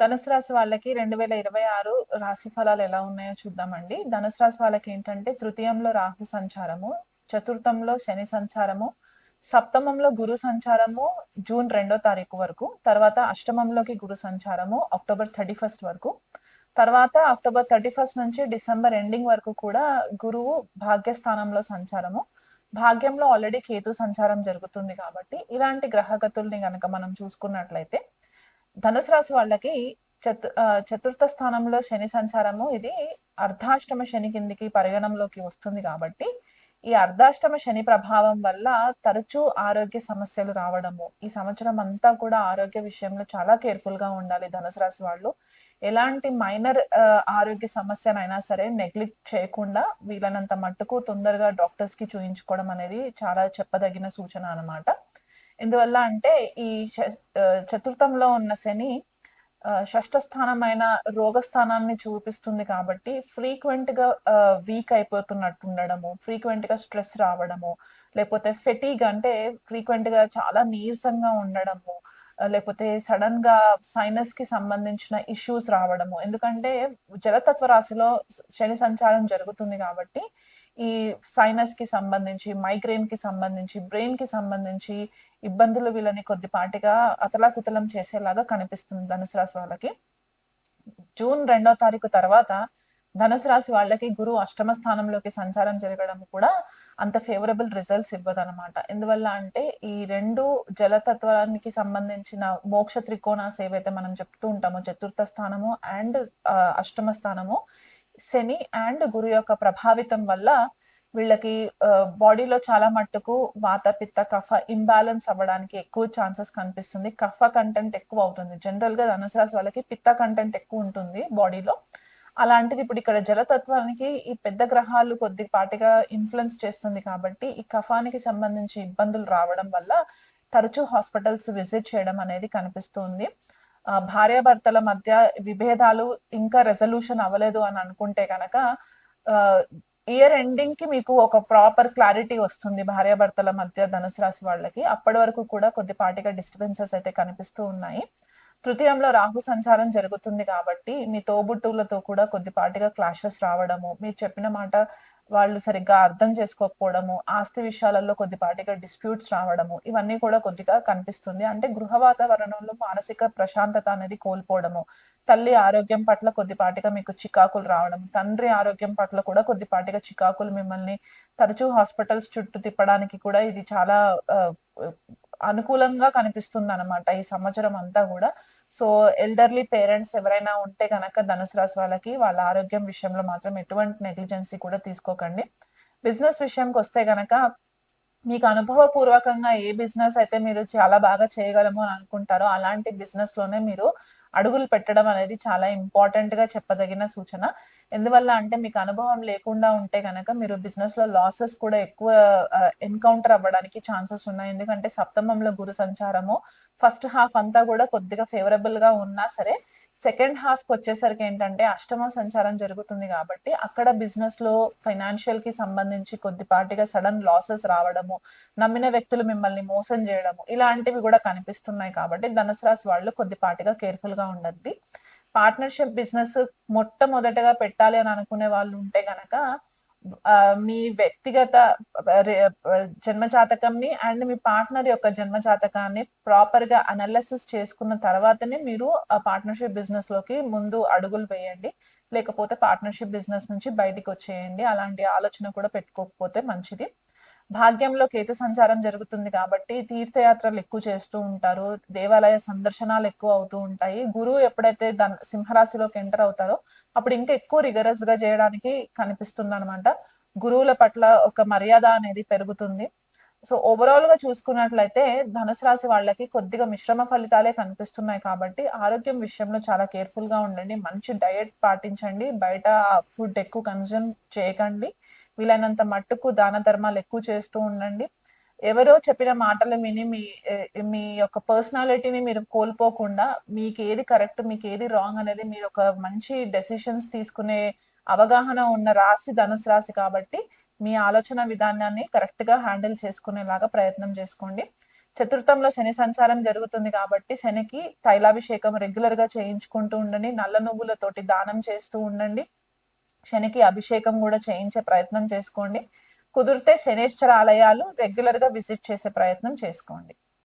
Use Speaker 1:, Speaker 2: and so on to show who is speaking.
Speaker 1: ధనుసు రాశి వాళ్ళకి రెండు వేల ఇరవై ఆరు రాశి ఫలాలు ఎలా ఉన్నాయో చూద్దామండి. ధనుసు రాశి వాళ్ళకి ఏంటంటే తృతీయంలో రాహు సంచారము చతుర్థంలో శని సంచారము సప్తమంలో గురు సంచారము జూన్ రెండో తారీఖు వరకు తర్వాత అష్టమంలోకి గురు సంచారము అక్టోబర్ థర్టీ ఫస్ట్ వరకు తర్వాత అక్టోబర్ థర్టీ ఫస్ట్ నుంచి డిసెంబర్ ఎండింగ్ వరకు కూడా గురువు భాగ్యస్థానంలో సంచారము. భాగ్యంలో ఆల్రెడీ కేతు సంచారం జరుగుతుంది కాబట్టి ఇలాంటి గ్రహగతుల్ని గనక మనం చూసుకున్నట్లయితే ధనుసు రాశి వాళ్ళకి చతు చతుర్థ స్థానంలో శని సంచారము ఇది అర్ధాష్టమ శని కిందికి పరిగణంలోకి వస్తుంది కాబట్టి ఈ అర్ధాష్టమ శని ప్రభావం వల్ల తరచూ ఆరోగ్య సమస్యలు రావడము ఈ సంవత్సరం అంతా కూడా ఆరోగ్య విషయంలో చాలా కేర్ఫుల్గా ఉండాలి ధనుసు రాశి వాళ్ళు. ఎలాంటి మైనర్ ఆరోగ్య సమస్యనైనా సరే నెగ్లెక్ట్ చేయకుండా వీలైనంత మట్టుకు తొందరగా డాక్టర్స్కి చూయించుకోవడం అనేది చాలా చెప్పదగిన సూచన అనమాట ఎందువల్ల అంటే ఈ చతుర్థంలో ఉన్న శని ఆ, షష్ఠ స్థానమైన రోగస్థానాన్ని చూపిస్తుంది కాబట్టి ఫ్రీక్వెంట్గా వీక్ అయిపోతున్నట్టు ఉండడము ఫ్రీక్వెంట్గా స్ట్రెస్ రావడము లేకపోతే ఫెటీగ్ అంటే ఫ్రీక్వెంట్గా చాలా నీరసంగా ఉండడము లేకపోతే సడన్గా సైనస్కి సంబంధించిన ఇష్యూస్ రావడము. ఎందుకంటే జలతత్వ రాశిలో శని సంచారం జరుగుతుంది కాబట్టి ఈ సైనస్కి సంబంధించి మైగ్రేన్కి సంబంధించి బ్రెయిన్కి సంబంధించి ఇబ్బందులు వీళ్ళని కొద్దిపాటిగా అతలాకుతలం చేసేలాగా కనిపిస్తుంది ధనుసు రాశి వాళ్ళకి. జూన్ రెండో తారీఖు తర్వాత ధనుసు రాశి వాళ్ళకి గురువు అష్టమ స్థానంలోకి సంచారం జరగడం కూడా అంత ఫేవరబుల్ రిజల్ట్స్ ఇవ్వదు అనమాట ఎందువల్ల అంటే ఈ రెండు జలతత్వానికి సంబంధించిన మోక్ష త్రికోణాస్ ఏవైతే మనం చెప్తూ ఉంటామో చతుర్థ స్థానము అండ్ అష్టమ స్థానము శని అండ్ గురు యొక్క ప్రభావితం వల్ల వీళ్ళకి బాడీలో చాలా మట్టుకు వాత పిత్త కఫ ఇంబ్యాలెన్స్ అవ్వడానికి ఎక్కువ ఛాన్సెస్ కనిపిస్తుంది. కఫ కంటెంట్ ఎక్కువ అవుతుంది. జనరల్గా ధనుసరాశి వాళ్ళకి పిత్త కంటెంట్ ఎక్కువ ఉంటుంది బాడీలో. అలాంటిది ఇప్పుడు ఇక్కడ జలతత్వానికి ఈ పెద్ద గ్రహాలు కొద్దిపాటిగా ఇన్ఫ్లుయెన్స్ చేస్తుంది కాబట్టి ఈ కఫానికి సంబంధించి ఇబ్బందులు రావడం వల్ల తరచూ హాస్పిటల్స్ విజిట్ చేయడం అనేది కనిపిస్తుంది. భార్యాభర్తల మధ్య విభేదాలు ఇంకా రెజల్యూషన్ అవ్వలేదు అని అనుకుంటే కనుక ఇయర్ ఎండింగ్కి మీకు ఒక ప్రాపర్ క్లారిటీ వస్తుంది భార్యాభర్తల మధ్య ధనుసు రాశి వాళ్ళకి. అప్పటి వరకు కూడా కొద్దిపాటిగా డిస్టర్బెన్సెస్ అయితే కనిపిస్తూ ఉన్నాయి. తృతీయంలో రాహు సంచారం జరుగుతుంది కాబట్టి మీ తోబుట్టువులతో కూడా కొద్దిపాటిగా క్లాషెస్ రావడము మీరు చెప్పిన మాట వాళ్ళు సరిగ్గా అర్థం చేసుకోకపోవడము ఆస్తి విషయాలలో కొద్దిపాటిగా డిస్ప్యూట్స్ రావడము ఇవన్నీ కూడా కొద్దిగా కనిపిస్తుంది. అంటే గృహ వాతావరణంలో మానసిక ప్రశాంతత అనేది కోల్పోవడము తల్లి ఆరోగ్యం పట్ల కొద్దిపాటిగా మీకు చికాకులు రావడం తండ్రి ఆరోగ్యం పట్ల కూడా కొద్దిపాటిగా చికాకులు మిమ్మల్ని తరచూ హాస్పిటల్స్ చుట్టూ తిప్పడానికి కూడా ఇది చాలా అనుకూలంగా కనిపిస్తుంది అనమాట ఈ సంవత్సరం అంతా కూడా. సో ఎల్డర్లీ పేరెంట్స్ ఎవరైనా ఉంటే గనక ధనుసు రాశి వాళ్ళకి వాళ్ళ ఆరోగ్యం విషయంలో మాత్రం ఎటువంటి నెగ్లిజెన్సీ కూడా తీసుకోకండి. బిజినెస్ విషయంకి వస్తే గనక మీకు అనుభవపూర్వకంగా ఏ బిజినెస్ అయితే మీరు చాలా బాగా చేయగలము అని అనుకుంటారో అలాంటి బిజినెస్లోనే మీరు అడుగులు పెట్టడం అనేది చాలా ఇంపార్టెంట్గా చెప్పదగిన సూచన. ఎందువల్ల అంటే మీకు అనుభవం లేకుండా ఉంటే కనుక మీరు బిజినెస్లో లాసెస్ కూడా ఎక్కువ ఎన్కౌంటర్ అవ్వడానికి ఛాన్సెస్ ఉన్నాయి. ఎందుకంటే సప్తమంలో గురు సంచారము ఫస్ట్ హాఫ్ అంతా కూడా కొద్దిగా ఫేవరబుల్గా ఉన్నా సరే సెకండ్ హాఫ్కి వచ్చేసరికి ఏంటంటే అష్టమ సంచారం జరుగుతుంది కాబట్టి అక్కడ బిజినెస్లో ఫైనాన్షియల్కి సంబంధించి కొద్దిపాటిగా సడన్ లాసెస్ రావడము నమ్మిన వ్యక్తులు మిమ్మల్ని మోసం చేయడము ఇలాంటివి కూడా కనిపిస్తున్నాయి కాబట్టి ధనుసు రాశి వాళ్ళు కొద్దిపాటిగా కేర్ఫుల్గా ఉండండి. పార్ట్నర్షిప్ బిజినెస్ మొట్టమొదటగా పెట్టాలి అని అనుకునే వాళ్ళు ఉంటే గనక మీ వ్యక్తిగత జన్మజాతకంని జన్మ జాతకంని అండ్ మీ పార్ట్నర్ యొక్క జన్మ జాతకాన్ని ప్రాపర్గా అనాలిసిస్ చేసుకున్న తర్వాతనే మీరు ఆ పార్ట్నర్షిప్ బిజినెస్లోకి ముందు అడుగులు వేయండి. లేకపోతే పార్ట్నర్షిప్ బిజినెస్ నుంచి బయటికి వచ్చేయండి. అలాంటి ఆలోచన కూడా పెట్టుకోకపోతే మంచిది. భాగ్యంలో కేతు సంచారం జరుగుతుంది కాబట్టి తీర్థయాత్రలు ఎక్కువ చేస్తూ ఉంటారు. దేవాలయ సందర్శనాలు ఎక్కువ అవుతూ ఉంటాయి. గురువు ఎప్పుడైతే దాని సింహరాశిలోకి ఎంటర్ అవుతారో అప్పుడు ఇంకా ఎక్కువ రిగరస్గా చేయడానికి కనిపిస్తుంది అనమాట గురువుల పట్ల ఒక మర్యాద అనేది పెరుగుతుంది. సో ఓవరాల్గా చూసుకున్నట్లయితే ధనుసు రాశి వాళ్ళకి కొద్దిగా మిశ్రమ ఫలితాలే కనిపిస్తున్నాయి కాబట్టి ఆరోగ్యం విషయంలో చాలా కేర్ఫుల్గా ఉండండి. మంచి డయట్ పాటించండి. బయట ఫుడ్ ఎక్కువ కన్జ్యూమ్ చేయకండి. వీలైనంత మట్టుకు దాన ధర్మాలు ఎక్కువ చేస్తూ ఉండండి. ఎవరో చెప్పిన మాటలు విని మీ మీ యొక్క పర్సనాలిటీని మీరు కోల్పోకుండా మీకు ఏది కరెక్ట్ మీకు ఏది రాంగ్ అనేది మీరు ఒక మంచి డెసిషన్స్ తీసుకునే అవగాహన ఉన్న రాశి ధనుసు రాశి కాబట్టి మీ ఆలోచన విధానాన్ని కరెక్ట్గా హ్యాండిల్ చేసుకునేలాగా ప్రయత్నం చేసుకోండి. చతుర్థంలో శని సంచారం జరుగుతుంది కాబట్టి శనికి తైలాభిషేకం రెగ్యులర్గా చేయించుకుంటూ ఉండండి. నల్ల నువ్వులతోటి దానం చేస్తూ ఉండండి. శనికి అభిషేకం కూడా చేయించే ప్రయత్నం చేసుకోండి. కుదిరితే శనేశ్వర ఆలయాలు రెగ్యులర్గా విజిట్ చేసే ప్రయత్నం చేసుకోండి.